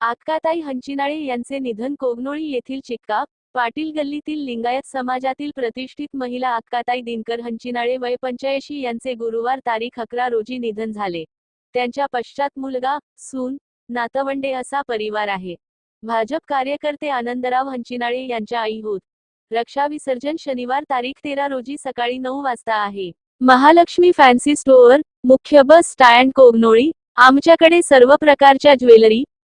आक्काताई हंचिनाळे यांचे निधन कोगनोळी येथील चिक्का पाटील गल्लीतील लिंगायत समाजातील प्रतिष्ठित महिला आक्काताई दिनकर हंचिनाळे वय पंच्याऐंशी यांचे गुरुवार तारीख अकरा रोजी निधन झाले. त्यांच्या पश्चात मुलगा सून नातवंडे असा परिवार आहे. भाजप कार्यकर्ते आनंदराव हंचिनाळे यांच्या आई होत. रक्षा विसर्जन शनिवार तारीख तेरा रोजी सकाळी नऊ वाजता आहे. महालक्ष्मी फॅन्सी स्टोअर मुख्य बस स्टँड कोगनोळी आमच्याकडे सर्व प्रकारच्या ज्वेलरी